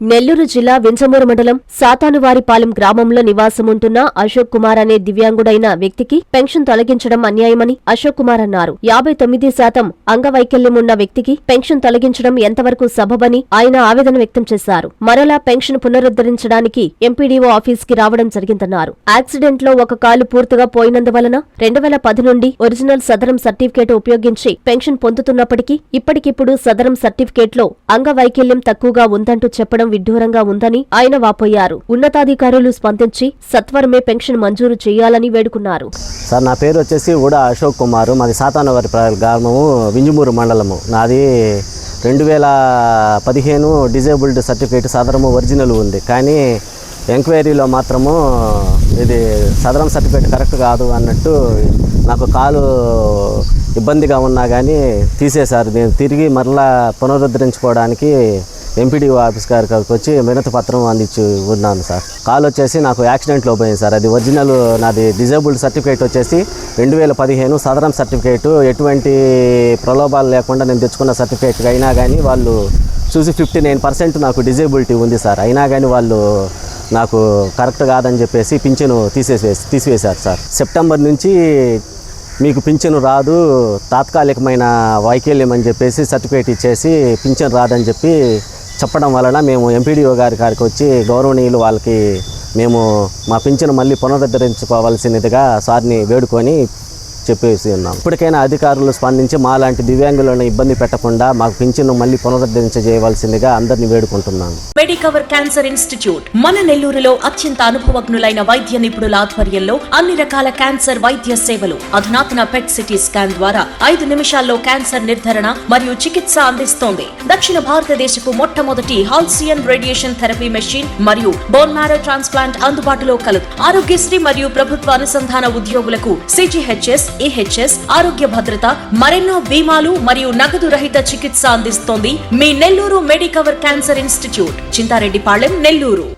నెల్లూరు జిల్లా వింజమూరు మండలం సాతానువారిపాలెం గ్రామంలో నివాసముంటున్న అశోక్ కుమార్ అనే దివ్యాంగుడైన వ్యక్తికి పెన్షన్ తొలగించడం అన్యాయమని అశోక్ కుమార్ అన్నారు. యాభై తొమ్మిది శాతం అంగవైకల్యం ఉన్న వ్యక్తికి పెన్షన్ తొలగించడం ఎంతవరకు సబబని ఆయన ఆవేదన వ్యక్తం చేశారు. మరలా పెన్షన్ పునరుద్ధరించడానికి ఎంపీడీఓ ఆఫీస్కి రావడం జరిగిందన్నారు. యాక్సిడెంట్లో ఒక కాలు పూర్తిగా పోయినందువలన రెండు వేల పది నుండి ఒరిజినల్ సదరం సర్టిఫికేట్ ఉపయోగించి పెన్షన్ పొందుతున్నప్పటికీ ఇప్పటికిప్పుడు సదరం సర్టిఫికేట్లో అంగవైకల్యం తక్కువగా ఉందంటూ చెప్పడం విడ్డూరంగా ఉందని ఆయన వాపోయారు. ఉన్నతాధికారులు స్పందించి సత్వరమే పెన్షన్ మంజూరు చేయాలని వేడుకున్నారు. సార్ నా పేరు వచ్చేసి ఉడా అశోక్ కుమార్. మాది సాతానవారి గ్రామము వింజమూరు మండలము. నాది రెండు వేల పదిహేను డిజేబుల్డ్ సర్టిఫికేట్ సదరము ఒరిజినల్ ఉంది. కానీ ఎంక్వైరీలో మాత్రము ఇది సదరం సర్టిఫికేట్ కరెక్ట్ కాదు అన్నట్టు నాకు కాలు ఇబ్బందిగా ఉన్నా కానీ తీసేశారు. నేను తిరిగి మరలా పునరుద్ధరించుకోవడానికి ఎంపీడీఓ ఆఫీస్ గారికి వచ్చి వినతి పత్రం అందించి ఉన్నాను సార్. కాల్ వచ్చేసి నాకు యాక్సిడెంట్లో పోయింది సార్. అది ఒరిజినల్ నాది డిజేబుల్డ్ సర్టిఫికేట్ వచ్చేసి రెండు వేల పదిహేను సదరం సర్టిఫికేట్. ఎటువంటి ప్రలోభాలు లేకుండా నేను తెచ్చుకున్న సర్టిఫికేట్ అయినా కానీ వాళ్ళు చూసి ఫిఫ్టీ నైన్ పర్సెంట్ నాకు డిజేబిలిటీ ఉంది సార్. అయినా కానీ వాళ్ళు నాకు కరెక్ట్ కాదని చెప్పేసి పింఛను తీసేసి తీసివేశారు సార్. సెప్టెంబర్ నుంచి మీకు పింఛను రాదు తాత్కాలికమైన వైకల్యం అని చెప్పేసి సర్టిఫికేట్ ఇచ్చేసి పింఛను రాదని చెప్పి చెప్పడం వలన మేము ఎంపీడీఓ గారి గారికి వచ్చి గౌరవనీయులు వాళ్ళకి మేము మా పింఛను మళ్ళీ పునరుద్ధరించుకోవాల్సినదిగా సార్ని వేడుకొని చెప్పేసి ఉన్నాం. ఇప్పటికైనా అధికారులు స్పందించి మాలాంటి దివ్యాంగులను ఇబ్బంది పెట్టకుండా మాకు పింఛను మళ్ళీ పునరుద్ధరించజేయవలసిందిగా అందరినీ వేడుకుంటున్నాను. మెడికవర్ క్యాన్సర్ ఇన్స్టిట్యూట్ మన నెల్లూరులో అత్యంత అనుభవజ్ఞులైన వైద్య నిపుణుల ఆధ్వర్యంలో అన్ని రకాల క్యాన్సర్ వైద్య సేవలు అధునాతన పెట్ సిటీ స్కాన్ ద్వారా ఐదు నిమిషాల్లో క్యాన్సర్ నిర్ధారణ మరియు చికిత్స అందిస్తోంది. దక్షిణ భారతదేశపు మొట్టమొదటి హాల్సియన్ రేడియేషన్ థెరపీ మెషిన్ మరియు బోన్ మ్యారో ట్రాన్స్ప్లాంట్ అందుబాటులో కలదు. ఆరోగ్యశ్రీ మరియు ప్రభుత్వ అనుసంధాన ఉద్యోగులకు సిజిహెచ్ఎస్ ఈహెచ్ఎస్ ఆరోగ్య భద్రత మరెన్నో బీమాలు మరియు నగదు రహిత చికిత్స అందిస్తోంది మీ Nellore Medicover cancer institute Chintareddypalem Nellore.